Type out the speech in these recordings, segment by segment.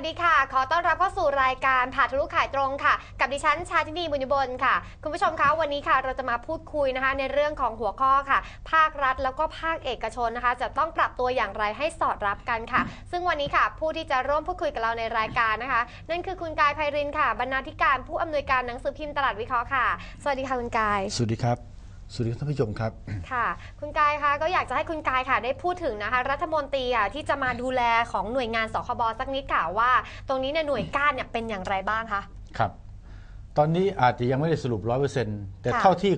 สดีค่ะ ขอต้อนรับเข้าสู่รายการผ่าทะลุขายตรงค่ะ กับดิฉันชาตินีบุญบลค่ะ คุณผู้ชมคะวันนี้ค่ะ เราจะมาพูดคุยนะคะ ในเรื่องของหัวข้อค่ะ ภาครัฐแล้วก็ภาคเอกชนนะคะ จะต้องปรับตัวอย่างไรให้สอดรับกันค่ะ ซึ่งวันนี้ค่ะ ผู้ที่จะร่วมพูดคุยกับเราในรายการนะคะ นั่นคือคุณกายไพรินค่ะ บรรณาธิการผู้อำนวยการหนังสือพิมพ์ตลาดวิเคราะห์ค่ะ สวัสดีค่ะคุณกาย สวัสดีครับ สวัสดีท่านผู้ชมครับ ค่ะ คุณกายคะก็อยากจะให้คุณกายค่ะ ได้พูดถึงนะคะ รัฐมนตรีอะที่จะมาดูแลของหน่วยงานสคบสักนิดค่ะว่า ตรงนี้ในยหน่วยก้านเนี่ยเป็นอย่างไรบ้างคะครับ ตอนนี้อาจจะยังไม่ได้สรุปร้อยเปอร์เซ็นต์แต่ค่ะเท่าที่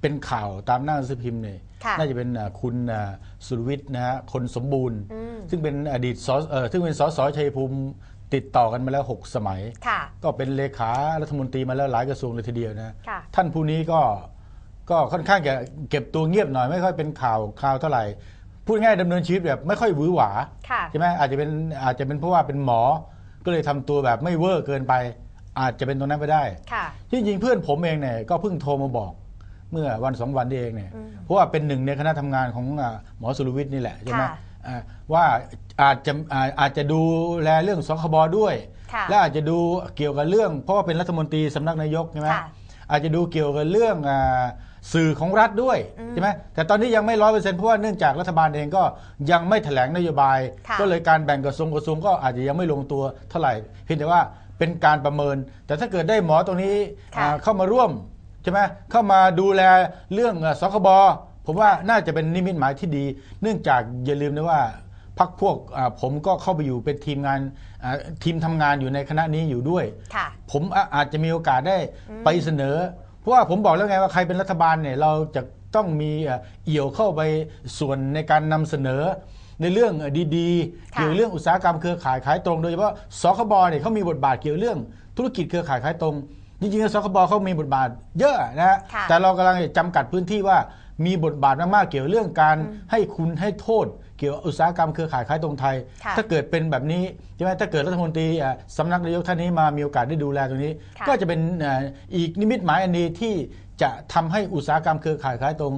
เป็นข่าวตามหน้าหนังสือพิมพ์เนี่ยค่ะน่าจะเป็นอ่าคุณอ่าสุรวิทย์นะฮะคนสมบูรณ์อืมซึ่งเป็นอดีตสเออซึ่งเป็นสสชัยภูมิติดต่อกันมาแล้ว 6 สมัยค่ะก็เป็นเลขารัฐมนตรีมาแล้วหลายกระทรวงเลยทีเดียวนะค่ะท่านผู้นี้ก็ ก็ค่อนข้างจะเก็บตัวเงียบหน่อยไม่ค่อยเป็นข่าวข่าวเท่าไหร่พูดง่ายๆดำเนินชีวิตแบบไม่ค่อยหวือหวาค่ะใช่ไหมอาจจะเป็นอาจจะเป็นเพราะว่าเป็นหมอ ก็เลยทำตัวแบบไม่เวอร์เกินไป อาจจะเป็นตรงนั้นไปได้ค่ะที่จริงๆเพื่อนผมเองเนี่ยก็เพิ่งโทรมาบอก เมื่อวันสองวันนี้เองเนี่ยอืมเพราะว่าเป็นหนึ่งในคณะทำงานของอ่าหมอสุรวิทย์นี่แหละใช่ไหมค่ะอ่าว่าอาจจะอ่าอาจจะดูแลเรื่องสคบด้วยค่ะและอาจจะดูเกี่ยวกับเรื่อง เพราะว่าเป็นรัฐมนตรีสำนักนายกใช่ไหมค่ะอาจจะดูเกี่ยวกับเรื่องอา สื่อของรัฐด้วยอืมใช่ไหมแต่ตอนนี้ยังไม่ร้อยเปอร์เซ็นต์เพราะว่าเนื่องจากรัฐบาลเองก็ยังไม่แถลงนโยบายค่ะก็เลยการแบ่งกระทรวงกระทรวงก็อาจจะยังไม่ลงตัวเท่าไหร่เพียงแต่ว่าเป็นการประเมิน แต่ถ้าเกิดได้หมอตรงนี้ค่ะอ่าเข้ามาร่วมใช่ไหมเข้ามาดูแลเรื่องอ่าสคบผมว่าน่าจะเป็นนิมิตหมายที่ดี เนื่องจากอย่าลืมนะว่าพักพวกอ่าผมก็เข้าไปอยู่เป็นทีมงานอ่าทีมทำงานอยู่ในคณะนี้อยู่ด้วยค่ะผมอาอาจจะมีโอกาสได้ไปเสนอ เพราะว่าผมบอกแล้วไงว่าใครเป็นรัฐบาลเนี่ยเราจะต้องมีเอ่อเอี่ยวเข้าไปส่วนในการนำเสนอในเรื่องดีๆค่ะเกี่ยวกับเรื่องอุตสาหกรรมเครือข่ายขายตรง โดยเฉพาะสคบเนี่ยเขามีบทบาทเกี่ยวกับเรื่องธุรกิจเครือข่ายขายตรง จริงๆแล้วสคบเขามีบทบาทเยอะนะฮะค่ะแต่เรากำลังจำกัดพื้นที่ว่ามีบทบาทมากๆเกี่ยวกับเรื่องการให้คุณให้โทษเกี่ยวกับอุตสาหกรรมเครือข่ายขายตรงไทยค่ะถ้าเกิดเป็นแบบนี้ใช่ไหมถ้าเกิดรัฐมนตรีอะสำนักนายกท่านนี้มามีโอกาสได้ดูแลตรงนี้ค่ะก็จะเป็นเอ่ออีกนิมิตหมายอันนี้ที่จะทำให้อุตสาหกรรมเครือข่ายขายตรง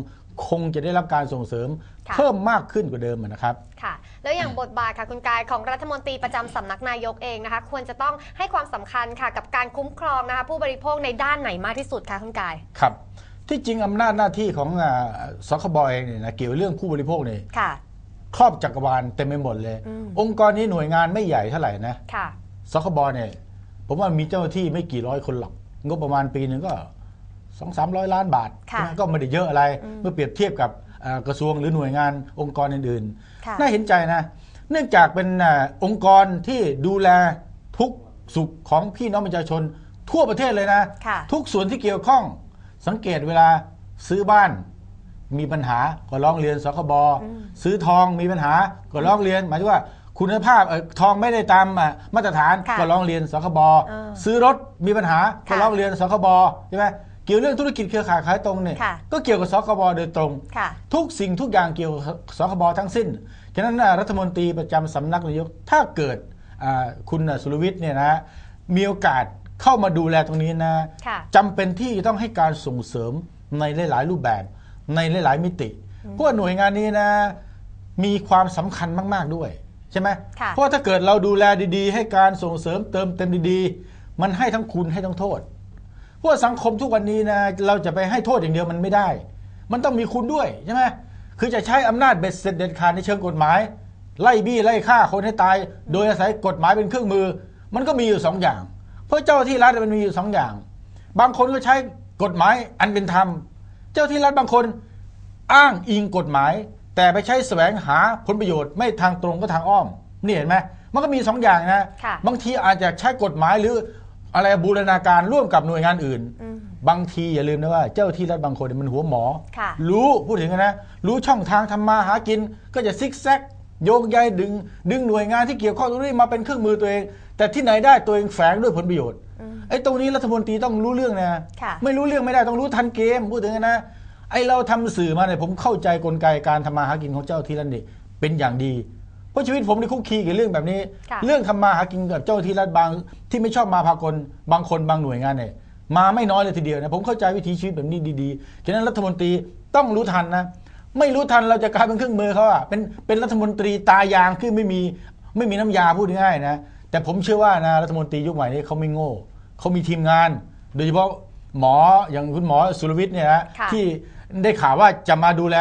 คงจะได้รับการส่งเสริมค่ะเพิ่มมากขึ้นกว่าเดิมนะครับค่ะ แล้วอย่างบทบาทค่ะคุณกายของรัฐมนตรีประจำสำนักนายกเองนะคะ ควรจะต้องให้ความสำคัญค่ะกับการคุ้มครองนะคะผู้บริโภคในด้านไหนมากที่สุดคะคุณกายครับที่จริงอำนาจหน้าที่ของอ่าสคบเองเนี่ยนะเกี่ยวกับเรื่องผู้บริโภคเนี่ย ค่ะครอบจักรวาลเต็มไปหมดเลย อืม องค์กรนี้หน่วยงานไม่ใหญ่เท่าไหร่นะค่ะ สคบเนี่ย ผมว่ามีเจ้าหน้าที่ไม่กี่ร้อยคนหรอก งบประมาณปีหนึ่งก็สองสามร้อยล้านบาทค่ะใช่ไหมก็ไม่ได้เยอะอะไร อืมเมื่อเปรียบเทียบกับอ่ากระทรวงหรือหน่วยงานองค์กรอื่นค่ะ ๆ น่าเห็นใจนะ เนื่องจากเป็นอ่าองค์กรที่ดูแลทุกสุขของพี่น้องประชาชนทั่วประเทศเลยนะ ค่ะ ทุกส่วนที่เกี่ยวข้องสังเกตเวลาซื้อบ้าน มีปัญหาก็ร้องเรียนสคบซื้อทองมีปัญหาก็ร้องเรียนหมายถึงว่าคุณภาพเอ่อทองไม่ได้ตามอะมาตรฐานค่ะก็ร้องเรียนสคบเออซื้อรถมีปัญหาก็ค่ะร้องเรียนสคบใช่ไหมเกี่ยวเรื่องธุรกิจเครือข่ายขายตรงเนี่ยค่ะก็เกี่ยวกับสคบโดยตรงค่ะทุกสิ่งทุกอย่างเกี่ยวกับสคบทั้งสิ้นฉะนั้นน่ะรัฐมนตรีประจำสำนักนายกถ้าเกิดอ่าคุณน่ะสุรวิทย์เนี่ยนะมีโอกาสเข้ามาดูแลตรงนี้นะค่ะจำเป็นที่จะต้องให้การส่งเสริมในหลาย ๆ รูปแบบ ในหลาย ๆ มิติเพราะว่าหน่วยงานนี้นะ มีความสำคัญมาก ๆ ด้วย ใช่ไหมค่ะเพราะว่าถ้าเกิดเราดูแลดี ๆ ให้การส่งเสริมเติมเต็มดีๆ มันให้ทั้งคุณให้ทั้งโทษเพราะว่าสังคมทุกวันนี้นะเราจะไปให้โทษอย่างเดียวมันไม่ได้ มันต้องมีคุณด้วยใช่ไหมคือจะใช้อำนาจเบ็ดเสร็จเด็ดขาดในเชิงกฎหมาย ไล่บี้ไล่ฆ่าคนให้ตาย โดยอาศัยกฎหมายเป็นเครื่องมือ มันก็มีอยู่สองอย่าง เพราะเจ้าหน้าที่รัฐมันมีอยู่สองอย่าง บางคนก็ใช้กฎหมายอันเป็นธรรม เจ้าหน้าที่รัฐบางคนอ้างอิงกฎหมาย แต่ไปใช้แสวงหาผลประโยชน์ไม่ทางตรงก็ทางอ้อมนี่เห็นไหมมันก็มีสองอย่างนะค่ะบางทีอาจจะใช้กฎหมายหรืออะไรบูรณาการร่วมกับหน่วยงานอื่นอืมบางทีอย่าลืมนะว่า เจ้าหน้าที่รัฐบางคนเนี่ยมันหัวหมอค่ะรู้พูดถึงนะ รู้ช่องทางทำมาหากิน ก็จะซิกแซกโยงใยดึง ดึงหน่วยงานที่เกี่ยวข้องตรงนี้มาเป็นเครื่องมือตัวเอง แต่ที่ไหนได้ตัวเองแฝงด้วยผลประโยชน์ ไอ้ตรงนี้รัฐมนตรีต้องรู้เรื่องนะค่ะไม่รู้เรื่องไม่ได้ต้องรู้ทันเกมพูดถึงนะไอ้เราทำสื่อมาเนี่ยผมเข้าใจกลไกการทำมาหากินของเจ้าหน้าที่รัฐนี่เป็นอย่างดีเพราะชีวิตผมนี่คุกคีกับเรื่องแบบนี้ค่ะเรื่องทำมาหากินกับเจ้าหน้าที่รัฐบางที่ไม่ชอบมาพากลบางคนบางหน่วยงานเนี่ยมาไม่น้อยเลยทีเดียวนะผมเข้าใจวิถีชีวิตแบบนี้ดีๆฉะนั้นรัฐมนตรีต้องรู้ทันนะไม่รู้ทันเราจะกลายเป็นเครื่องมือเขาอะเป็นเป็นรัฐมนตรีตายางคือไม่มีไม่มีน้ำยาพูดง่ายๆนะ แต่ผมเชื่อว่านะรัฐมนตรียุคใหม่นี้เขาไม่โง่เขามีทีมงาน โดยเฉพาะหมออย่างคุณหมอสุรวิทย์เนี่ยนะค่ะที่ได้ข่าวว่าจะมาดูแล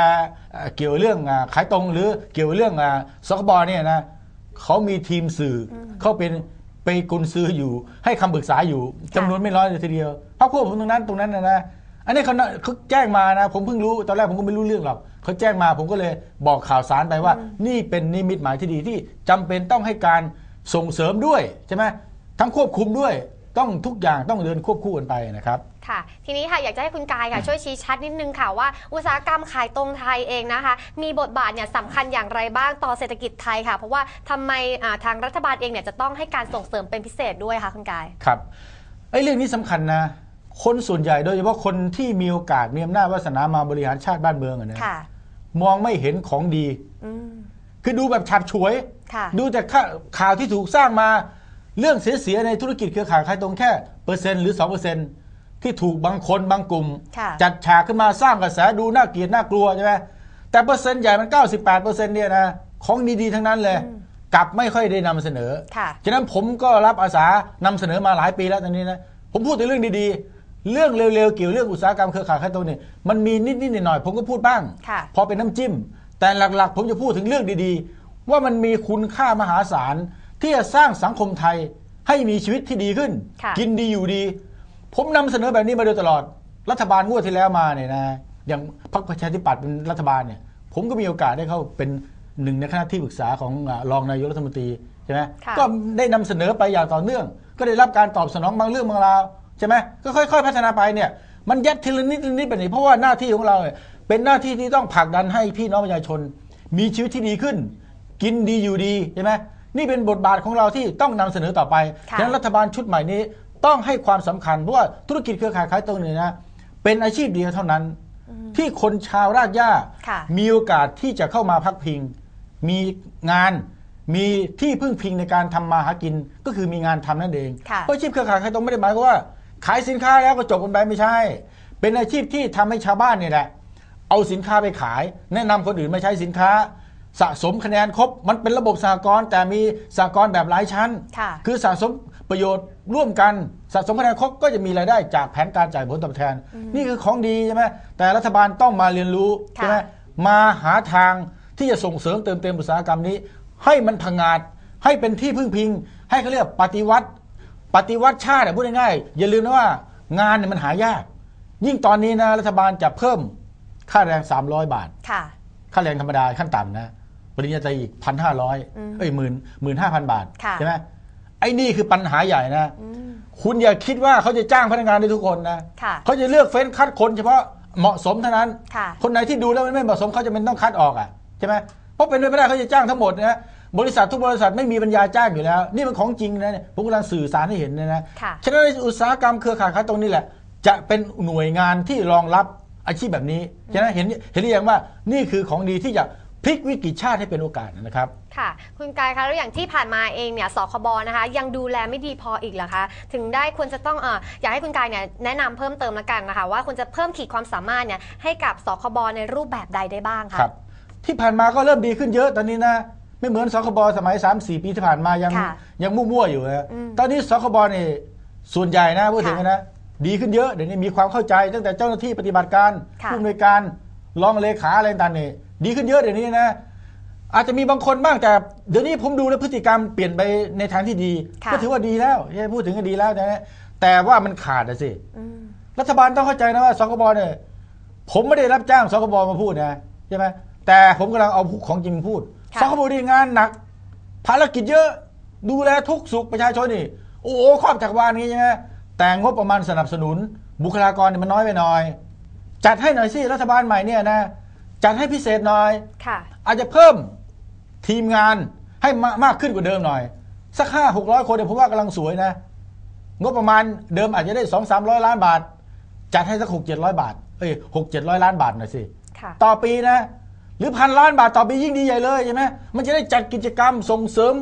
เอ่อเกี่ยวเรื่องอ่าขายตรงหรือเกี่ยวเรื่องอ่าสคบเนี่ยนะเขามีทีมสื่ออเขาเป็นไปกุนซื้ออยู่ให้คำปรึกษาอยู่จำนวนไม่น้อยเลยทีเดียวพรรคพวกผมตรงนั้นตรงนั้นนะนะอันนี้เขาเขาแจ้งมานะ ผมเพิ่งรู้ตอนแรกผมก็ไม่รู้เรื่องหรอกเขาแจ้งมาผมก็เลยบอกข่าวสารไปว่า นี่เป็นนิมิตหมายที่ดีที่จำเป็นต้องให้การ ส่งเสริมด้วยใช่ไหมทั้งควบคุมด้วยต้องทุกอย่างต้องเดินควบคู่กันไปนะครับค่ะ ทีนี้ค่ะอยากจะให้คุณกายค่ะ ช่วยชี้ชัดนิดนึงค่ะว่าอุตสาหกรรมขายตรงไทยเองนะคะ มีบทบาทเนี่ยสำคัญอย่างไรบ้างต่อเศรษฐกิจไทยค่ะ เพราะว่าทำไมอ่าทางรัฐบาลเองเนี่ยจะต้องให้การส่งเสริมเป็นพิเศษด้วยค่ะคุณกายครับไอ้เรื่องนี้สำคัญนะคนส่วนใหญ่โดยเฉพาะคนที่มีโอกาสมีอำนาจวาสนามาบริหารชาติบ้านเมืองอะนะค่ะมองไม่เห็นของดีอืม คือดูแบบฉับฉวยค่ะดูแต่ข่าข่าวที่ถูกสร้างมา เรื่องเสียๆในธุรกิจเครือข่ายขายตรงแค่เปอร์เซ็นต์หรือ2%เปอร์เซ็นต์ที่ถูกบางคนบางกลุ่มค่ะจัดฉากขึ้นมาสร้างกระแสดูน่าเกลียดน่ากลัวใช่ไหมแต่เปอร์เซ็นต์ใหญ่มัน 98เปอร์เซ็นต์เนี่ยนะของดีๆทั้งนั้นเลยกลับไม่ค่อยได้นำเสนอค่ะฉะนั้นผมก็รับอาสานำเสนอมาหลายปีแล้วตอนนี้นะผมพูดแต่เรื่องดีๆ เรื่องเร็วๆเกี่ยวเรื่องอุตสาหกรรมเครือข่ายค้าตรงนี่มันมีนิดๆหน่อยๆผมก็พูดบ้างค่ะพอเป็นน้ำจิ้ม แต่หลักๆ ผมจะพูดถึงเรื่องดีๆ ว่ามันมีคุณค่ามหาศาล ที่จะสร้างสังคมไทยให้มีชีวิตที่ดีขึ้นค่ะกินดีอยู่ดี ผมนำเสนอแบบนี้มาโดยตลอด รัฐบาลงวดที่แล้วมาเนี่ยนะอย่างพรรคประชาธิปัตย์เป็นรัฐบาลเนี่ย ผมก็มีโอกาสได้เข้าเป็นหนึ่งในคณะที่ปรึกษาของอ่ารองนายกรัฐมนตรีใช่ไหมค่ะก็ได้นำเสนอไปอย่างต่อเนื่อง ก็ได้รับการตอบสนองบางเรื่องบางราวใช่ไหมก็ค่อย ๆ พัฒนาไปเนี่ยมันยัดทีละนิดทีละนิดไปนี่เพราะว่าหน้าที่ของเราเนี่ย เป็นหน้าที่ที่ต้องผลักดันให้พี่น้องประชาชน มีชีวิตที่ดีขึ้น กินดีอยู่ดีใช่ไหมนี่เป็นบทบาทของเราที่ต้องนำเสนอต่อไปค่ะฉะนั้นรัฐบาลชุดใหม่นี้ต้องให้ความสำคัญเพราะว่าธุรกิจเครือข่ายขายตรงเนี่ยนะเป็นอาชีพเดียวเท่านั้น ที่คนชาวรากหญ้าค่ะมีโอกาสที่จะเข้ามาพักพิง มีงานมีที่พึ่งพิงในการทำมาหากินก็คือมีงานทำนั่นเองค่ะเพราะอาชีพเครือข่ายขายตรงไม่ได้หมายความว่า ขายสินค้าแล้วก็จบกันไปไม่ใช่ เป็นอาชีพที่ทำให้ชาวบ้านเนี่ยแหละ เอาสินค้าไปขาย แนะนำคนอื่นมาใช้สินค้า สะสมคะแนนครบ มันเป็นระบบสหกรณ์แต่มีสหกรณ์แบบหลายชั้นค่ะคือสะสมประโยชน์ร่วมกันสะสมคะแนนครบก็จะมีรายได้จากแผนการจ่ายผลตอบแทน นี่คือของดีใช่ไหมแต่รัฐบาลต้องมาเรียนรู้ค่ะใช่ไหมมาหาทางที่จะส่งเสริมเติมเต็มอุตสาหกรรมนี้ ให้มันพังงาดให้เป็นที่พึ่งพิง ให้เขาเรียกปฏิวัติ ปฏิวัติชาติอะพูดง่ายๆอย่าลืมนะว่างานเนี่ยมันหายาก ยิ่งตอนนี้นะรัฐบาลจะเพิ่ม ค่าแรง 300 บาท ค่ะ ค่าแรงธรรมดาขั้นต่ำนะปริญญาตรีอีกพันห้าร้อยอืมเอ้ยหมื่นหมื่นห้าพันบาท ค่ะใช่ไหมไอ้นี่คือปัญหาใหญ่นะ อืม คุณอย่าคิดว่าเขาจะจ้างพนักงานได้ทุกคนนะค่ะ เขาจะเลือกเฟ้นคัดคนเฉพาะเหมาะสมเท่านั้น ค่ะ คนไหนที่ดูแล้วมันไม่เหมาะสมเขาจะเป็นต้องคัดออกอะใช่ไหมเพราะเป็นไปไม่ได้เขาจะจ้างทั้งหมดนะบริษัททุกบริษัทไม่มีปัญญาจ้างอยู่แล้ว นี่มันของจริงนะเนี่ยผมกำลังสื่อสารให้เห็นนะนะค่ะ ฉะนั้นในอุตสาหกรรมเครือข่ายค้าตรงนี้แหละ จะเป็นหน่วยงานที่รองรับ อาชีพแบบนี้ฉะนั้นเห็นเห็นหรือยังว่านี่คือของดีที่จะพลิกวิกฤตชาติให้เป็นโอกาสนะครับ ค่ะ คุณกายคะแล้วอย่างที่ผ่านมาเองเนี่ยสคบนะคะ ยังดูแลไม่ดีพออีกเหรอคะ ถึงได้ควรจะต้องเอออยากให้คุณกายเนี่ยแนะนำเพิ่มเติมละกันนะคะ ว่าควรจะเพิ่มขีดความสามารถเนี่ยให้กับสคบในรูปแบบใดได้บ้างคะครับ ที่ผ่านมาก็เริ่มดีขึ้นเยอะตอนนี้นะไม่เหมือนสคบสมัย 3 4 ปีที่ผ่านมายังค่ะยังมั่วๆอยู่นะอืมตอนนี้สคบนี่ส่วนใหญ่นะพูดถึงค่ะนะ ดีขึ้นเยอะเดี๋ยวนี้มีความเข้าใจตั้งแต่เจ้าหน้าที่ปฏิบัติการค่ะผู้อำนวยการรองเลขาอะไรต่างๆนี่ดีขึ้นเยอะเดี๋ยวนี้นะ อาจจะมีบางคนบ้างแต่เดี๋ยวนี้ผมดูแล้วพฤติกรรมเปลี่ยนไปในทางที่ดีค่ะก็ถือว่าดีแล้วใช่พูดถึงก็ดีแล้วนะแต่ว่ามันขาดอะสิอืมรัฐบาลต้องเข้าใจนะว่าสคบเนี่ยผมไม่ได้รับจ้างสคบมาพูดนะใช่ไหมแต่ผมกำลังเอาของจริงพูดค่ะสคบดีงานหนัก ภารกิจเยอะ ดูแลทุกสุขประชาชนนี่โอ้โหครอบจักรวาลนี้ใช่ไหม แต่งบประมาณสนับสนุน บุคลากรเนี่ยมันน้อยไปหน่อย จัดให้หน่อยสิรัฐบาลใหม่เนี่ยนะจัดให้พิเศษหน่อยค่ะอาจจะเพิ่มทีมงานให้มามากขึ้นกว่าเดิมหน่อย สักห้าหกร้อยคนเนี่ยผมว่ากำลังสวยนะ งบประมาณเดิมอาจจะได้สองสามร้อยล้านบาท จัดให้สักหกเจ็ดร้อยบาทเอ้ยหกเจ็ดร้อยล้านบาทหน่อยสิค่ะต่อปีนะ หรือพันล้านบาทต่อปียิ่งดีใหญ่เลยใช่ไหมมันจะได้จัดกิจกรรมส่งเสริม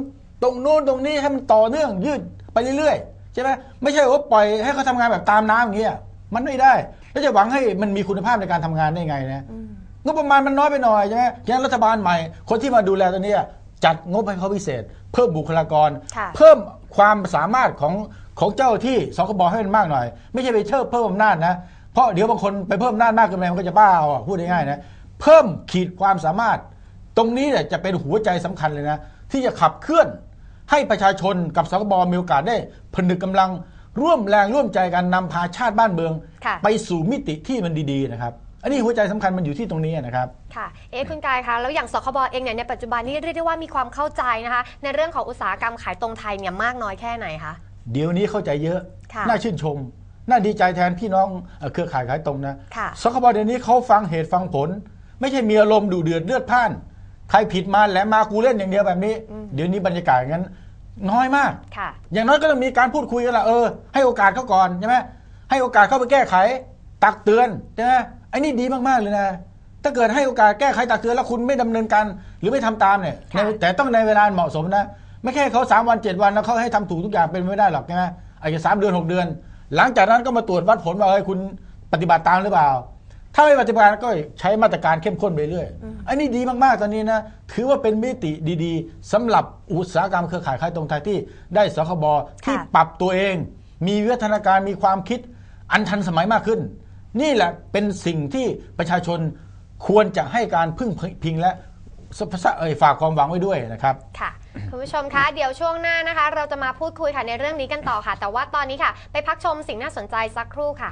ตรงโน้นตรงนี้ให้มันต่อเนื่องยืดไปเรื่อยๆ ใช่ไหมไม่ใช่ว่าปล่อยให้เขาทำงานแบบตามน้ำอย่างเงี้ยมันไม่ได้ แล้วจะหวังให้มันมีคุณภาพในการทำงานได้ไงนะอืมงบประมาณมันน้อยไปหน่อยใช่ไหมฉะนั้นรัฐบาลใหม่ คนที่มาดูแลตัวเนี้ยจัดงบให้เขาพิเศษ เพิ่มบุคลากร ค่ะเพิ่มความสามารถของของเจ้าที่สคบให้มันมากหน่อย ไม่ใช่ไปเชิดเพิ่มอำนาจนะเพราะเดี๋ยวบางคนไปเพิ่มอำนาจมากเกินไปมันก็จะบ้าเอาอะพูดง่ายๆนะเพิ่มขีดความสามารถ ตรงนี้เนี่ยจะเป็นหัวใจสำคัญเลยนะที่จะขับเคลื่อน ให้ประชาชนกับสคบมีโอกาสได้ผนึกกำลังร่วมแรงร่วมใจกันนำพาชาติบ้านเมือง ค่ะ ไปสู่มิติที่มันดีๆนะครับ อันนี้หัวใจสำคัญมันอยู่ที่ตรงนี้นะครับ ค่ะ เอ๊ะคุณกายคะ แล้วอย่างสคบเองเนี่ยในปัจจุบันนี้เรียกได้ว่ามีความเข้าใจนะคะ ในเรื่องของอุตสาหกรรมขายตรงไทยเนี่ยมากน้อยแค่ไหนคะ เดี๋ยวนี้เข้าใจเยอะ ค่ะ น่าชื่นชม น่าดีใจแทนพี่น้องเอ่อเครือข่ายขายตรงนะ ค่ะ สคบเดี๋ยวนี้เขาฟังเหตุฟังผล ไม่ใช่มีอารมณ์ดูเดือดเลือดพล่าน ใครผิดมาแหลมมากูเล่นอย่างเดียวแบบนี้ เดี๋ยวนี้บรรยากาศอย่างนั้น น้อยมากค่ะอย่างน้อยก็ต้องมีการพูดคุยกันละเออ ให้โอกาสเขาก่อนใช่ไหมให้โอกาสเขาไปแก้ไข ตักเตือนใช่ไหมไอ้นี่ดีมากๆเลยนะถ้าเกิดให้โอกาสแก้ไขตักเตือนแล้วคุณไม่ดำเนินการหรือไม่ทำตามเนี่ยค่ะในแต่ต้องในเวลาเหมาะสมนะ ไม่แค่เขาสามวันเจ็ดวันแล้วเขาให้ทำถูกทุกอย่างเป็นไม่ได้หรอกใช่ไหมอาจจะสามเดือนหกเดือน หลังจากนั้นก็มาตรวจวัดผลว่าเฮ้ยคุณปฏิบัติตามหรือเปล่า ถ้าไม่ปฏิบัติก็ใช้มาตรการเข้มข้นไปเรื่อย อันนี้ดีมากๆ ตอนนี้นะ ถือว่าเป็นมิติดีๆสำหรับอุตสาหกรรมเครือข่ายขายตรงไทยที่ได้สคบที่ค่ะปรับตัวเอง มีวิวัฒนาการมีความคิดอันทันสมัยมากขึ้น นี่แหละเป็นสิ่งที่ประชาชนควรจะให้การพึ่งพิงและเอ่ยฝากความหวังไว้ด้วยนะครับ ค่ะ คุณผู้ชมคะ เดี๋ยวช่วงหน้านะคะ เราจะมาพูดคุยค่ะในเรื่องนี้กันต่อค่ะ แต่ว่าตอนนี้ค่ะ ไปพักชมสิ่งน่าสนใจสักครู่ค่ะ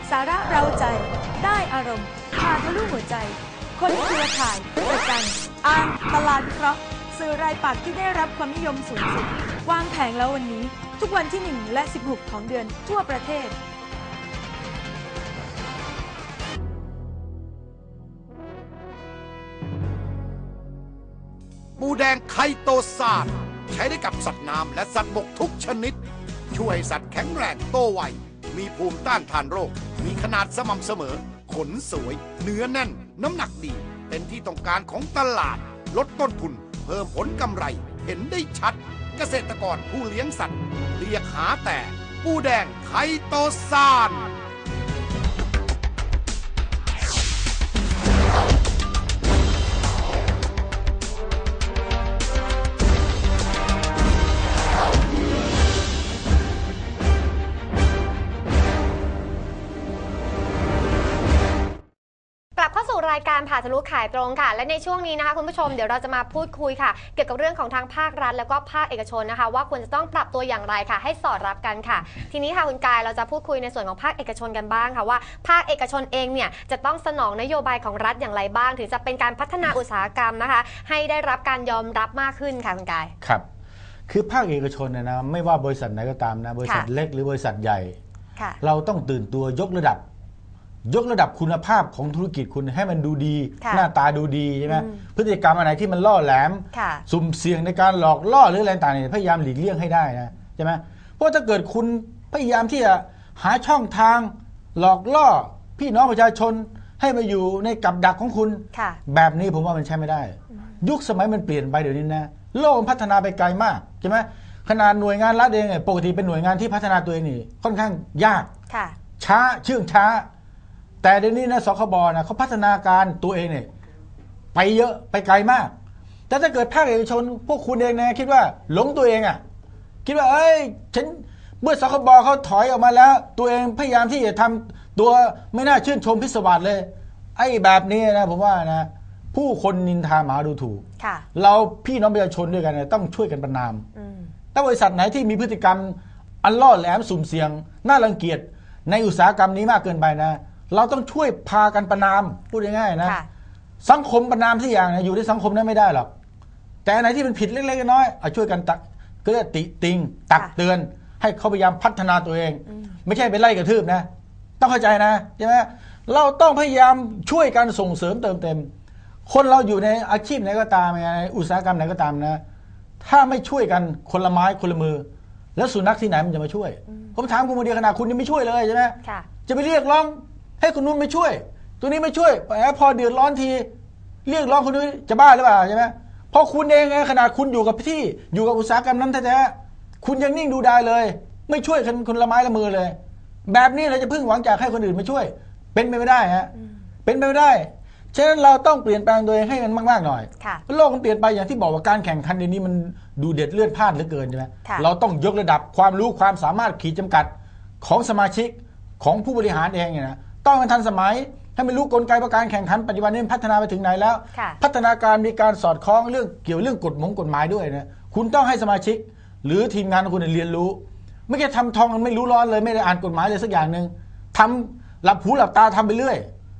สาระเราใจ ได้อารมณ์พาทะลุหัวใจ คนเครือข่ายประกันอ่านตลาดเคราะห์สื่อรายปักที่ได้รับความนิยมสูงสุด วางแผงแล้ววันนี้ ทุกวันที่ 1 และ 16 ของเดือนทั่วประเทศ ปูแดงไคโตซานใช้ได้กับสัตว์น้ำและสัตว์บกทุกชนิด ช่วยสัตว์แข็งแรงโตไว มีภูมิต้านทานโรค มีขนาดสม่ำเสมอ ขนสวย เนื้อแน่น น้ำหนักดี เป็นที่ต้องการของตลาด ลดต้นทุน เพิ่มผลกำไร เห็นได้ชัด เกษตรกรผู้เลี้ยงสัตว์ เรียกหาแต่ ปูแดงไคโตซาน รายการผ่าทะลุขายตรงค่ะ และในช่วงนี้นะคะคุณผู้ชมเดี๋ยวเราจะมาพูดคุยค่ะ เกี่ยวกับเรื่องของทางภาครัฐ แล้วก็ภาคเอกชนนะคะ ว่าควรจะต้องปรับตัวอย่างไรค่ะ ให้สอดรับกันค่ะ ทีนี้ค่ะคุณกายเราจะพูดคุยในส่วนของภาคเอกชนกันบ้างค่ะว่าภาคเอกชนเองเนี่ยจะต้องสนองนโยบายของรัฐอย่างไรบ้าง ถึงจะเป็นการพัฒนาอุตสาหกรรมนะคะ ให้ได้รับการยอมรับมากขึ้นค่ะคุณกาย ครับ คือภาคเอกชนเนยนะไม่ว่าบริษัทไหนก็ตามนะบริษัทค่ะ เล็กหรือบริษัทใหญ่ ค่ะ เราต้องตื่นตัวยกระดับ ยกระดับคุณภาพของธุรกิจคุณให้มันดูดี ค่ะหน้าตาดูดีใช่ไหมอืมพฤติกรรมอะไรที่มันล่อแหลม ค่ะ สุ่มเสี่ยงในการหลอกล่อหรืออะไรต่างๆเนี่ยพยายามหลีกเลี่ยงให้ได้นะใช่ไหมเพราะถ้าเกิดคุณพยายามที่จะหาช่องทาง หลอกล่อพี่น้องประชาชนให้มาอยู่ในกับดักของคุณ ค่ะ แบบนี้ผมว่ามันใช้ไม่ได้ ยุคสมัยมันเปลี่ยนไปเดี๋ยวนี้นะ โลกมันพัฒนาไปไกลมากใช่ไหมขนาดหน่วยงานรัฐเองเนี่ยปกติเป็นหน่วยงานที่พัฒนาตัวเองนี่ค่อนข้างยาก ค่ะ ช้าเชื่องช้า แต่เดี๋ยวนี้นะสคบนะเขาพัฒนาการตัวเองเนี่ยไปเยอะไปไกลมาก แต่ถ้าเกิดภาคเอกชนพวกคุณเองนะคิดว่าหลงตัวเองอะ คิดว่า เอ้ยฉันเมื่อสคบเขาถอยออกมาแล้ว ตัวเองพยายามที่จะทำตัวไม่น่าชื่นชมพิศวาสเลย ไอ้แบบนี้นะผมว่านะ ผู้คนนินทาหมาดูถูกค่ะเราพี่น้องประชาชนด้วยกันเนี่ยต้องช่วยกันประนามอืมถ้าบริษัทไหนที่มีพฤติกรรมอันล่อแหลมสุ่มเสี่ยง น่ารังเกียจในอุตสาหกรรมนี้มากเกินไปนะ เราต้องช่วยพากันประนามพูดง่ายๆนะ ค่ะสังคมประนามที่อย่างนะอยู่ในสังคมนั้นไม่ได้หรอก แต่อันไหนที่เป็นผิดเล็กๆน้อยๆเอาช่วยกันตักก็เรียกติติง ตักค่ะเตือน ให้เขาพยายามพัฒนาตัวเองไม่ใช่ไปไล่กระทืบนะ ต้องเข้าใจนะใช่ไหมเราต้องพยายามช่วยกันส่งเสริมเติมเต็ม คนเราอยู่ในอาชีพไหนก็ตามในอุตสาหกรรมไหนก็ตามนะ ถ้าไม่ช่วยกันคนละไม้คนละมือ แล้วสุนัขที่ไหนมันจะมาช่วย ผมถามคุณมาเดียวขนาดคุณยังไม่ช่วยเลยใช่ไหม ค่ะ จะไปเรียกร้อง ให้คนนู้นไม่ช่วย ตัวนี้ไม่ช่วยแหมพอเดือดร้อนที เรียกร้องคนนู้นจะบ้าหรือเปล่าใช่ไหมเพราะคุณเองไงขนาดคุณอยู่กับที่อยู่กับอุตสาหกรรมนั้นแท้ๆคุณยังนิ่งดูได้เลย ไม่ช่วยคนคนละไม้ละมือเลย แบบนี้เราจะพึ่งหวังจากให้คนอื่นมาช่วย เป็นไปไม่ได้ฮะเป็นไปไม่ได้ฉะนั้นเราต้องเปลี่ยนแปลงตัวเองให้มันมากๆหน่อยค่ะโลกมันเปลี่ยนไปอย่างที่บอกว่าการแข่งขันเดี๋ยวนี้มันดูเด็ดเลือดพล่านเหลือเกินใช่ไหมค่ะเราต้องยกระดับความรู้ความสามารถขีดจำกัดของสมาชิกของผู้บริหารเองเนี่ยนะ ต้องมันทันสมัย ให้มันรู้กลไกประการแข่งขันปัจจุบันนี้มันพัฒนาไปถึงไหนแล้วค่ะพัฒนาการมีการสอดคล้องเรื่องเกี่ยวเรื่องกฎหมงกฎหมายด้วยนะคุณต้องให้สมาชิก หรือทีมงานของคุณเรียนรู้ ไม่ใช่ทำทองกันไม่รู้ร้อนเลยไม่ได้อ่านกฎหมายเลยสักอย่างหนึ่งทำหลับหูหลับตาทำไปเรื่อย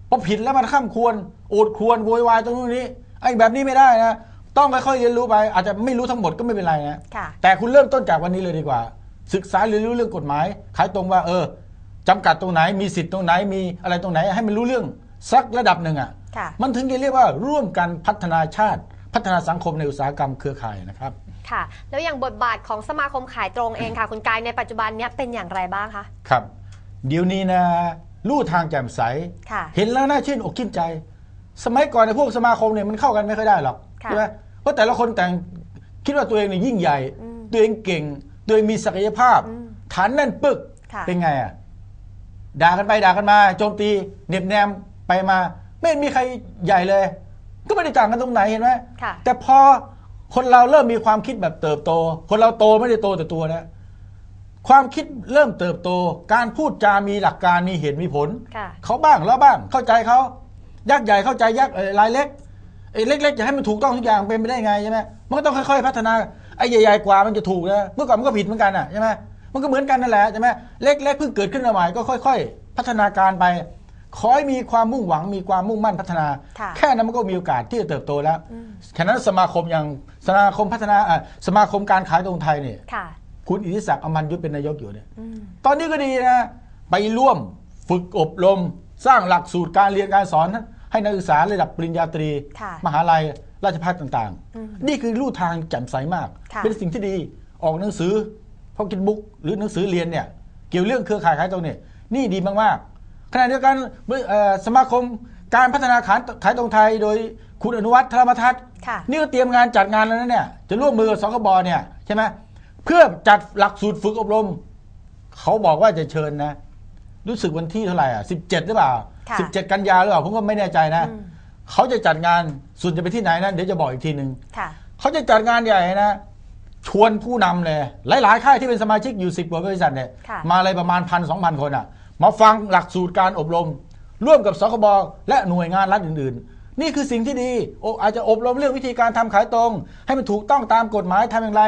พอผิดแล้วมันข้ามควรโอดควรโวยวายตรงนู้นนี้ไอ้แบบนี้ไม่ได้นะต้องค่อยๆเรียนรู้ไป อาจจะไม่รู้ทั้งหมดก็ไม่เป็นไรนะค่ะแต่คุณเริ่มต้นจากวันนี้เลยดีกว่า ศึกษาเรียนรู้เรื่องกฎหมาย ขายตรงว่าเออ จำกัดตรงไหนมีสิทธิ์ตรงไหนมีอะไรตรงไหน ให้มันรู้เรื่องสักระดับหนึ่งอะค่ะมันถึงจะเรียกว่าร่วมกันพัฒนาชาติพัฒนาสังคมในอุตสาหกรรมเครือข่ายนะครับค่ะแล้วอย่างบทบาทของสมาคมขายตรงเองค่ะ คุณกายในปัจจุบันเนี้ยเป็นอย่างไรบ้างคะครับเดี๋ยวนี้นะลู่ทางแจ่มใสค่ะเห็นแล้วน่าชื่นอกชื่นใจ สมัยก่อนในพวกสมาคมเนี่ยมันเข้ากันไม่ค่อยได้หรอกค่ะใช่ไหมเพราะแต่ละคนแต่งคิดว่าตัวเองเนี่ยยิ่งใหญ่อืมตัวเองเก่ง ตัวเองมีศักยภาพอืมฐานแน่นปึกค่ะเป็นไงอะ ด่ากันไปด่ากันมาโจมตีเหน็บแนมไปมา ไม่มีใครใหญ่เลย ก็ไม่ได้ต่างกันตรงไหนเห็นไหมค่ะแต่พอคนเราเริ่มมีความคิดแบบเติบโต คนเราโตไม่ได้โตแต่ตัวนะความคิดเริ่มเติบโต การพูดจามีหลักการมีเหตุมีผลค่ะเขาบ้างเราบ้างเข้าใจเขายักษ์ใหญ่เข้าใจยักษ์เอ่อรายเล็กไอ้เล็กๆจะให้มันถูกต้องทุกอย่างเป็นไปได้ไงใช่ไหมมันก็ต้องค่อยๆ พัฒนาไอ้ใหญ่ๆกว่ามันจะถูกนะเมื่อก่อนมันก็ผิดเหมือนกันอะใช่ไหม มันก็เหมือนกันนั่นแหละใช่ไหมเล็กๆเพิ่งเกิดขึ้นมาใหม่ก็ค่อย ๆ พัฒนาการไปขอให้มีความมุ่งหวังมีความมุ่งมั่นพัฒนาค่ะแค่นั้นมันก็มีโอกาสที่จะเติบโตแล้วฉะนั้นสมาคมอย่างสมาคมพัฒนาอะสมาคมการขายตรงไทยเนี่ยค่ะคุณอิทธิศักดิ์อมันยุทธเป็นนายกอยู่เนี่ยอืมตอนนี้ก็ดีนะไปร่วมฝึกอบรม สร้างหลักสูตรการเรียนการสอน ให้นักศึกษาระดับปริญญาตรีค่ะมหาลัยราชภัฏต่างอืมๆนี่คือลู่ทางแจ่มใสมากค่ะเป็นสิ่งที่ดีออกหนังสือ พอกินบุ๊กหรือหนังสือเรียนเนี่ยเกี่ยวเรื่องเครือข่ายขายตรงเนี่ยนี่ดีมากๆขณะเดียวกันเอ่อสมาคมการพัฒนาขายขายตรงไทย โดยคุณอนุวัฒน์ธรรมทัศน์ค่ะนี่ก็เตรียมงานจัดงานแล้วนะเนี่ยจะร่วมมือกับสคบเนี่ยใช่ไหมเพื่อจัดหลักสูตรฝึกอบรม เขาบอกว่าจะเชิญนะ รู้สึกวันที่เท่าไหร่อะสิบเจ็ดหรือเปล่าค่ะสิบเจ็ดกันยาหรือเปล่าผมก็ไม่แน่ใจนะอืมเขาจะจัดงานส่วนจะไปที่ไหนนะเดี๋ยวจะบอกอีกทีหนึ่งค่ะเขาจะจัดงานใหญ่นะ ชวนผู้นำเลยหลาย ๆ ค่ายที่เป็นสมาชิกอยู่สิบกว่าบริษัทเนี่ยค่ะมาเลยประมาณพันสองพันคนอะ มาฟังหลักสูตรการอบรม ร่วมกับสคบและหน่วยงานรัฐอื่น ๆ นี่คือสิ่งที่ดีโออาจจะอบรมเรื่องวิธีการทำขายตรง ให้มันถูกต้องตามกฎหมายทำอย่างไร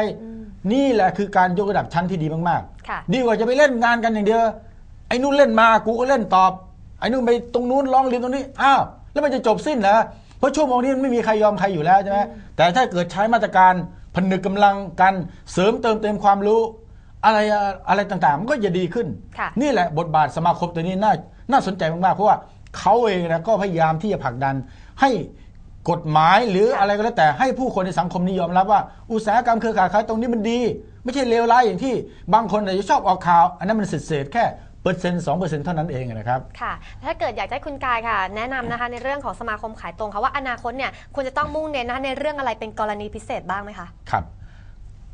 นี่แหละคือการยกระดับชั้นที่ดีมากค่ะๆดีกว่าจะไปเล่นงานกันอย่างเดียวไอ้นู่นเล่นมากูก็เล่นตอบไอ้นู่นไปตรงนู้นร้องเรียนตรงนี้อ้าวแล้วมันจะจบสิ้นเหรอเพราะชั่วโมงนี้มันไม่มีใครยอมใครอยู่แล้วใช่ไหมแต่ถ้าเกิดใช้มาตรการ ผนึกกำลังกันเสริมเติมเต็มความรู้ อะไรอะไรต่างๆ มันก็จะดีขึ้นค่ะนี่แหละบทบาทสมาคมตัวนี้น่าน่าสนใจมากๆเพราะว่าเขาเองนะก็พยายามที่จะผลักดันให้กฎหมายหรือค่ะอะไรก็แล้วแต่ให้ผู้คนในสังคมนี้ยอมรับว่า อุตสาหกรรมเครือข่ายขายตรงนี้มันดี ไม่ใช่เลวร้ายอย่างที่บางคนอาจจะชอบออกข่าว อันนั้นมันเศษๆแค่ เปอร์เซ็นต์สองเปอร์เซ็นต์เท่านั้นเองนะครับ ค่ะ ถ้าเกิดอยากจะให้คุณกายค่ะ แนะนำนะคะในเรื่องของสมาคมขายตรงค่ะว่าอนาคตเนี่ยควรจะต้องมุ่งเน้นนะคะในเรื่องอะไรเป็นกรณีพิเศษบ้างไหมคะ ครับ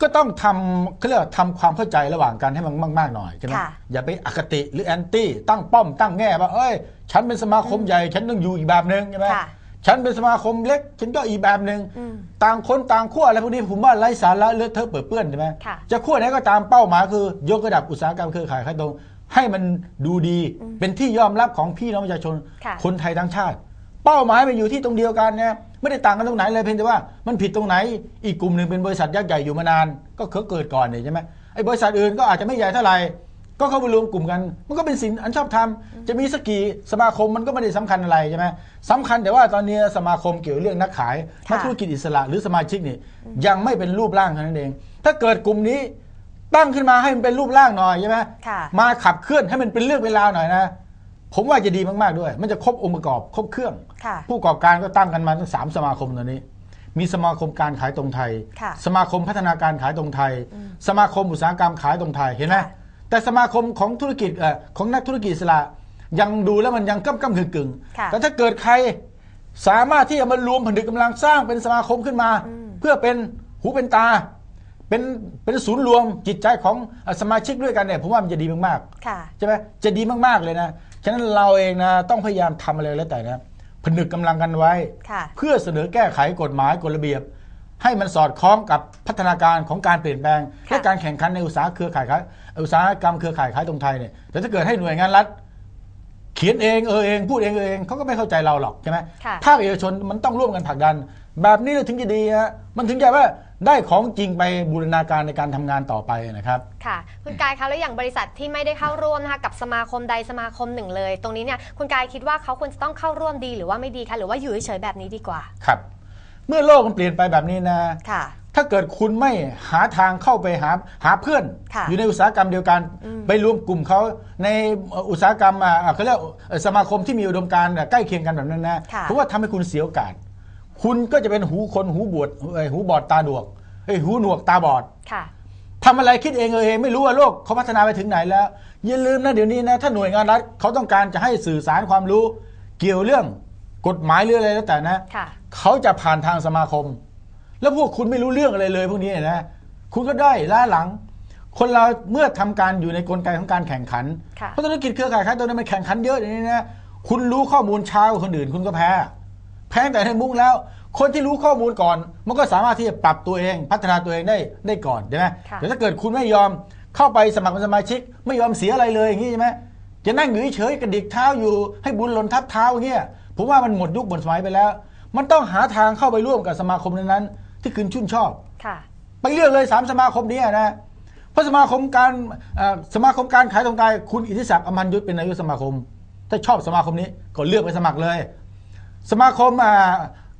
ก็ต้องทำเขาเรียกว่าทำความเข้าใจระหว่างกันให้มันมากๆหน่อยใช่ไหมค่ะ อย่าไปอคติหรือแอนตี้ตั้งป้อมตั้งแง่ว่าเอ้ย ฉันเป็นสมาคมใหญ่ฉันต้องอยู่อีกแบบนึงใช่ไหม ค่ะ ฉันเป็นสมาคมเล็ก ฉันก็อีกแบบหนึ่งอืมต่างคนต่างขั้วอะไรพวกนี้ผมว่าไร้สาระเลอะเทอะเปื้อนเปื้อนใช่ไหมค่ะ จะขั้วไหนก็ตามเป้าหมายคือยกระดับอุตสาหกรรมเครือข่ายขายตรง ให้มันดูดีเป็นที่ยอมรับของพี่น้องประชาชนค่ะคนไทยทั้งชาติ เป้าหมายมันอยู่ที่ตรงเดียวกันเนี่ยไม่ได้ต่างกันตรงไหนเลยเพียงแต่ว่ามันผิดตรงไหน อีกกลุ่มหนึ่งเป็นบริษัทยักษ์ใหญ่อยู่มานาน ก็เขาเกิดก่อนเนี่ยใช่ไหมไอ้บริษัทอื่นก็อาจจะไม่ใหญ่เท่าไหร่ก็เข้าไปรวมกลุ่มกัน มันก็เป็นสินอันชอบทำจะมีสกกี่สมาคมมันก็ไม่ได้สำคัญอะไรใช่ไหมสำคัญแต่ว่าตอนนี้สมาคมเกี่ยวเรื่องนักขายนักธุรกิจอิสระหรือสมาชิกนี่ยังไม่เป็นรูปร่างเท่านั้นเอง ถ้าเกิดกลุ่มนี้ ตั้งขึ้นมาให้มันเป็นรูปร่างหน่อยใช่ไหมค่ะมาขับเคลื่อนให้มันเป็นเรื่องเป็นราวหน่อยนะผมว่าจะดีมากๆด้วย มันจะครบองค์ประกอบครบเครื่องค่ะผู้ประกอบการก็ตั้งกันมาทั้งสามสมาคมตอนนี้ มีสมาคมการขายตรงไทยค่ะสมาคมพัฒนาการขายตรงไทย สมาคมอุตสาหกรรมขายตรงไทยเห็นไหมค่ะแต่สมาคมของธุรกิจเอ่อของนักธุรกิจอิสระยังดูแล้วมันยังก้ำก้ำกึ่งกึ่งๆค่ะแต่ถ้าเกิดใครสามารถที่จะมารวมผนึกกำลังสร้างเป็นสมาคมขึ้นมา เพื่อเป็นหูเป็นตา เป็นเป็นศูนย์รวมจิตใจของเอ่อสมาชิกด้วยกันเนี่ยผมว่ามันจะดีมากๆค่ะใช่ไหมจะดีมากๆเลยนะฉะนั้นเราเองนะต้องพยายามทำอะไรแล้วแต่นะผนึกกำลังกันไว้ค่ะเพื่อเสนอแก้ไขกฎหมายกฎระเบียบ ให้มันสอดคล้องกับพัฒนาการของการเปลี่ยนแปลงและการแข่งขันในอุตสาหเครือข่ายค้าอุตสาหกรรมเครือข่ายขายตรงไทยเนี่ยแต่ถ้าเกิดให้หน่วยงานรัฐเขียนเองเออเองพูดเองเออเองเขาก็ไม่เข้าใจเราหรอกใช่ไหมค่ะภาคเอกชนมันต้องร่วมกันผลักดัน แบบนี้เราถึงจะดีฮะมันถึงจะว่าได้ของจริงไปบูรณาการในการทำงานต่อไปนะครับ ค่ะ คุณกายคะแล้วอย่างบริษัทที่ไม่ได้เข้าร่วมนะคะกับสมาคมใดสมาคมหนึ่งเลย ตรงนี้เนี่ยคุณกายคิดว่าเขาควรจะต้องเข้าร่วมดีหรือว่าไม่ดีคะหรือว่าอยู่เฉยๆแบบนี้ดีกว่า ครับ เมื่อโลกมันเปลี่ยนไปแบบนี้นะค่ะ ถ้าเกิดคุณไม่หาทางเข้าไปหาหาเพื่อนค่ะอยู่ในอุตสาหกรรมเดียวกัน ไปรวมกลุ่มเขาในอุตสาหกรรมอ่าเขาเรียกเอ่อสมาคมที่มีอุดมการณ์ใกล้เคียงกันแบบนั้นนะค่ะเพราะว่าทำให้คุณเสียโอกาส คุณก็จะเป็นหูคนหูบวดเอ่อหูบอดตาดวกเอ้ยหูหนวกตาบอดค่ะทำอะไรคิดเองเออเองไม่รู้ว่าโลกเขาพัฒนาไปถึงไหนแล้ว อย่าลืมนะเดี๋ยวนี้นะถ้าหน่วยงานรัฐเขาต้องการจะให้สื่อสารความรู้ เกี่ยวเรื่องกฎหมายหรืออะไรแล้วแต่นะค่ะเขาจะผ่านทางสมาคม แล้วพวกคุณไม่รู้เรื่องอะไรเลยพวกนี้นะ คุณก็ได้ล้าหลัง คนเราเมื่อทำการอยู่ในกลไกของการแข่งขันค่ะเพราะธุรกิจเครือข่ายค้าตัวนี้มันแข่งขันเยอะอย่างนี้นะคุณรู้ข้อมูลช้ากว่าคนอื่นคุณก็แพ้ แพ้ตั้งแต่ในมุ้งแล้ว คนที่รู้ข้อมูลก่อน มันก็สามารถที่จะปรับตัวเองพัฒนาตัวเองได้ได้ก่อนใช่ไหมค่ะแต่ถ้าเกิดคุณไม่ยอมเข้าไปสมัครเป็นสมาชิก ไม่ยอมเสียอะไรเลยอย่างนี้ใช่ไหมจะนั่งอยู่เฉยๆกระดิกเท้าอยู่ให้บุญหล่นทับเท้าอย่างเงี้ยผมว่ามันหมดยุคหมดสมัยไปแล้ว มันต้องหาทางเข้าไปร่วมกับสมาคมนั้นๆที่คุณชื่นชอบค่ะไปเลือกเลยสามสมาคมนี้นะเพราะสมาคมการเอ่อสมาคมการขายตรงไทยคุณอิทธิศักดิ์อมันยุทธเป็นนายกสมาคม ถ้าชอบสมาคมนี้ก็เลือกไปสมัครเลย สมาคม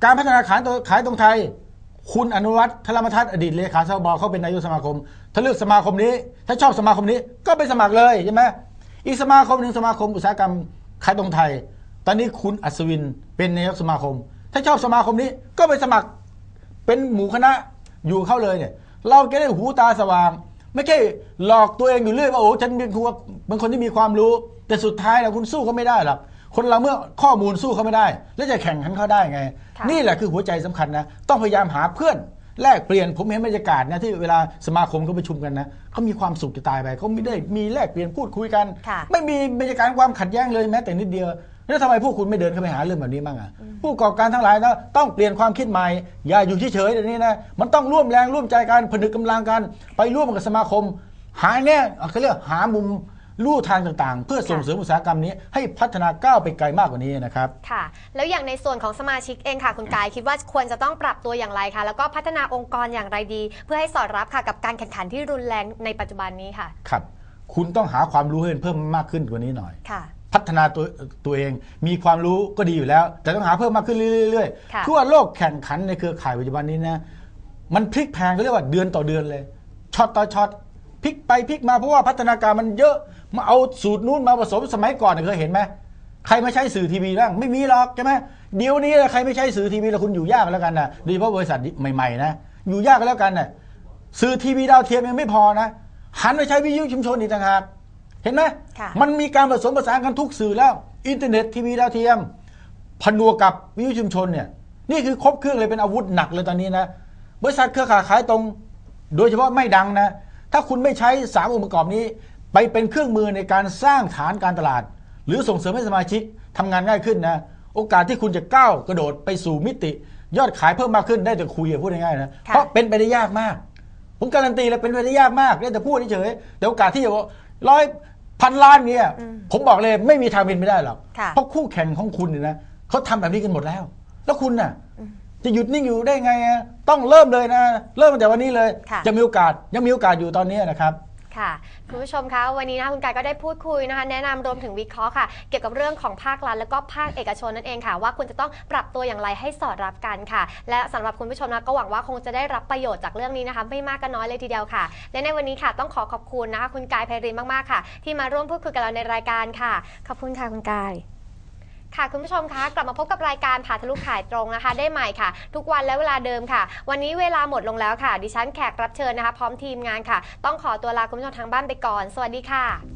การพัฒนาขายตรงขายตรงไทย คุณอนุวัฒน์ธรรมทัศน์อดีตเลขาสบเขาเป็นนายกสมาคม ถ้าเลือกสมาคมนี้ ถ้าชอบสมาคมนี้ก็ไปสมัครเลยใช่ไหมอีกสมาคมหนึ่งสมาคมอุตสาหกรรมขายตรงไทย ตอนนี้คุณอัศวินเป็นนายกสมาคม ถ้าชอบสมาคมนี้ก็ไปสมัครเป็นหมู่คณะอยู่เข้าเลยเนี่ย เราจะได้หูตาสว่าง ไม่ใช่หลอกตัวเองอยู่เรื่อยว่าโอ้ฉันเป็นคนเป็นคนที่มีความรู้ แต่สุดท้ายแล้วคุณสู้เขาไม่ได้หรอก คนเราเมื่อข้อมูลสู้เขาไม่ได้ แล้วจะแข่งขันเขาได้ไงค่ะนี่แหละคือหัวใจสำคัญนะ ต้องพยายามหาเพื่อนแลกเปลี่ยนผมเห็นบรรยากาศนะที่เวลาสมาคมเขาประชุมกันนะเขามีความสุขจะตายไปเขาไม่ได้มีแลกเปลี่ยนพูดคุยกันค่ะไม่มีบรรยากาศความขัดแย้งเลยแม้แต่นิดเดียวแล้วทำไมพวกคุณไม่เดินเข้าไปหาเรื่องแบบนี้บ้างอะผู้ประกอบการทั้งหลายนะต้องเปลี่ยนความคิดใหม่ อย่าอยู่เฉยๆเดี๋ยวนี้นะมันต้องร่วมแรงร่วมใจกันผนึกกำลังกัน ไปร่วมกับสมาคม หาแน่เขาเรียกหามุม ลู่ทางต่างๆ เพื่อส่งเสริมอุตสาหกรรมนี้ให้พัฒนาก้าวไปไกลมากกว่านี้นะครับค่ะ แล้วอย่างในส่วนของสมาชิกเองค่ะคุณกายคิดว่าควรจะต้องปรับตัวอย่างไรคะแล้วก็พัฒนาองค์กรอย่างไรดี เพื่อให้สอดรับค่ะกับการแข่งขันที่รุนแรงในปัจจุบันนี้ค่ะครับคุณต้องหาความรู้ให้เพิ่มมากขึ้นกว่านี้หน่อยค่ะพัฒนาตัวตัวเองมีความรู้ก็ดีอยู่แล้ว แต่ต้องหาเพิ่มมากขึ้นเรื่อยค่ะๆทั่วโลกแข่งขันในเครือข่ายปัจจุบันนี้นะมันพลิกแพลงเขาเรียกว่าเดือนต่อเดือนเลยช็อตต่อช็อต พลิกไปพลิกมาเพราะว่าพัฒนาการมันเยอะมาเอาสูตรนู้นมาผสมสมัยก่อนเคยเห็นไหมใครไม่ใช้สื่อทีวีบ้างไม่มีหรอกใช่ไหมเดี๋ยวนี้ใครไม่ใช้สื่อทีวีแล้วคุณอยู่ยากแล้วกันนะโดยเฉพาะบริษัทใหม่ๆนะอยู่ยากแล้วกันนะสื่อทีวีดาวเทียมยังไม่พอนะหันไปใช้วิทยุชุมชนอีกต่างหากเห็นไหมค่ะมันมีการผสมผสานกันทุกสื่อแล้วอินเทอร์เน็ตทีวีดาวเทียมผนวกกับวิทยุชุมชนเนี่ยนี่คือครบเครื่องเลยเป็นอาวุธหนักเลยตอนนี้นะบริษัทเครือข่ายขายตรง โดยเฉพาะไม่ดังนะ ถ้าคุณไม่ใช้สามองค์ประกอบนี้ ไปเป็นเครื่องมือในการสร้างฐานการตลาด หรือส่งเสริมให้สมาชิกทำงานง่ายขึ้นนะโอกาสที่คุณจะก้าวกระโดดไปสู่มิติ ยอดขายเพิ่มมากขึ้นได้แต่คุยอะพูดง่ายๆนะค่ะเพราะเป็นไปได้ยากมาก ผมการันตีเลยเป็นไปได้ยากมากได้แต่พูดเฉยๆแต่โอกาสที่จะร้อยพันล้านเนี่ยผมบอกเลยไม่มีทางเป็นไม่ได้หรอกค่ะเพราะคู่แข่งของคุณเนี่ยนะเขาทำแบบนี้กันหมดแล้ว แล้วคุณน่ะ จะหยุดนิ่งอยู่ได้ไงอะต้องเริ่มเลยนะ เริ่มตั้งแต่วันนี้เลย ค่ะ จะมีโอกาสยังมีโอกาสอยู่ตอนนี้นะครับ ค่ะ คุณผู้ชมคะวันนี้นะคะคุณกายก็ได้พูดคุยนะคะ แนะนำรวมถึงวิเคราะห์ค่ะ เกี่ยวกับเรื่องของภาครัฐแล้วก็ภาคเอกชนนั่นเองค่ะ ว่าคุณจะต้องปรับตัวอย่างไรให้สอดรับกันค่ะ และสำหรับคุณผู้ชมนะก็หวังว่าคงจะได้รับประโยชน์จากเรื่องนี้นะคะ ไม่มากก็น้อยเลยทีเดียวค่ะ และในวันนี้ค่ะ ต้องขอขอบคุณนะคะคุณกายไพรินมากๆค่ะ ที่มาร่วมพูดคุยกับเราในรายการค่ะ ขอบคุณค่ะคุณกาย ค่ะคุณผู้ชมคะกลับมาพบกับรายการผ่าทะลุขายตรงนะคะ ได้ใหม่ค่ะ ทุกวันและเวลาเดิมค่ะ วันนี้เวลาหมดลงแล้วค่ะ ดิฉันแขกรับเชิญนะคะ พร้อมทีมงานค่ะ ต้องขอตัวลาคุณผู้ชมทางบ้านไปก่อน สวัสดีค่ะ